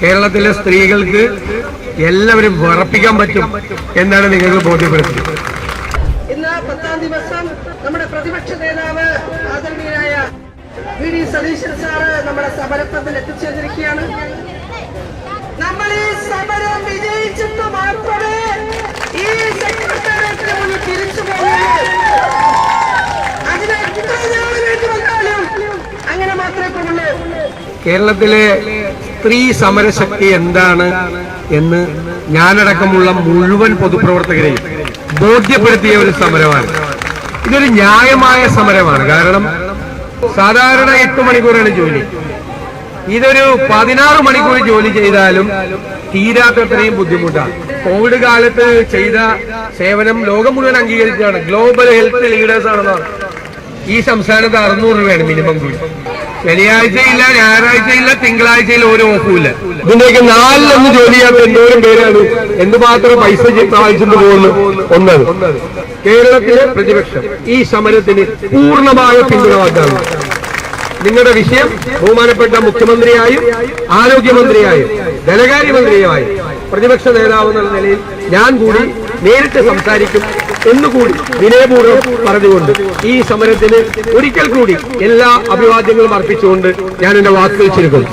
കേരളത്തിലെ സ്ത്രീകൾക്ക് എല്ലാവരും വിറപ്പിക്കാൻ പറ്റും എന്നാണ് നിങ്ങൾക്ക് ബോധ്യപ്പെടുത്തുന്നത്. ഇന്ന് പത്താം ദിവസം നമ്മുടെ പ്രതിപക്ഷ നേതാവ് ആദരണീയനായ വി ഡി സതീശൻ സാറ് നമ്മുടെ സമരത്തിൽ എത്തിച്ചേർന്നിരിക്കുകയാണ്. നമ്മൾ ഈ സമരം വിജയിച്ചിട്ട് മാത്രമേ ഈ സെക്രട്ടേറിയറ്റിന് മുന്നിൽ തിരിച്ചു പോകുള്ളൂ അതിന് എത്ര നാൾ വേണ്ടി വന്നാലും അങ്ങനെ മാത്രമേ പോകുള്ളൂ കേരളത്തിലെ സ്ത്രീ സമരശക്തി എന്താണ് എന്ന് ഞാനടക്കമുള്ള മുഴുവൻ പൊതുപ്രവർത്തകരെയും ബോധ്യപ്പെടുത്തിയ ഒരു സമരമാണ്. ഇതൊരു ന്യായമായ സമരമാണ്. കാരണം സാധാരണ എട്ട് മണിക്കൂറാണ് ജോലി. ഇതൊരു പതിനാറ് മണിക്കൂർ ജോലി ചെയ്താലും തീരാത്തത്രയും ബുദ്ധിമുട്ടാണ്. കോവിഡ് കാലത്ത് ചെയ്ത സേവനം ലോകം മുഴുവൻ അംഗീകരിച്ചാണ് ഗ്ലോബൽ ഹെൽത്ത് ലീഡേഴ്സ് ആണെന്നാണ്. ഈ സംസ്ഥാനത്ത് അറുന്നൂറ് രൂപയാണ് മിനിമം കൂലി ശനിയാഴ്ചയില്ല ഞായറാഴ്ചയില്ല തിങ്കളാഴ്ചയില്ല ഒരു ഓഫുമില്ല ഇതിന്റെയൊക്കെ നാലിലൊന്ന് ജോലി ചെയ്യാത്ത എന്തോരം പേരാണ്. എന്തുമാത്രം പൈസ വാങ്ങിച്ചിട്ട് പോകുന്നു? ഒന്നത്. കേരളത്തിലെ പ്രതിപക്ഷം ഈ സമരത്തിന് പൂർണമായ പിന്തുണ വാഗ്ദാനം. നിങ്ങളുടെ വിഷയം ബഹുമാനപ്പെട്ട മുഖ്യമന്ത്രിയായും ആരോഗ്യമന്ത്രിയായും ധനകാര്യമന്ത്രിയുമായും പ്രതിപക്ഷ നേതാവ് എന്നുള്ള നിലയിൽ ഞാൻ കൂടി നേരിട്ട് സംസാരിക്കും. എന്നുകൂടി വിനയപൂർവം പറഞ്ഞുകൊണ്ട് ഈ സമരത്തിന് ഒരിക്കൽ കൂടി എല്ലാ അഭിവാദ്യങ്ങളും അർപ്പിച്ചുകൊണ്ട് ഞാൻ എന്റെ വാക്കുകൾ ചുരുക്കുന്നു.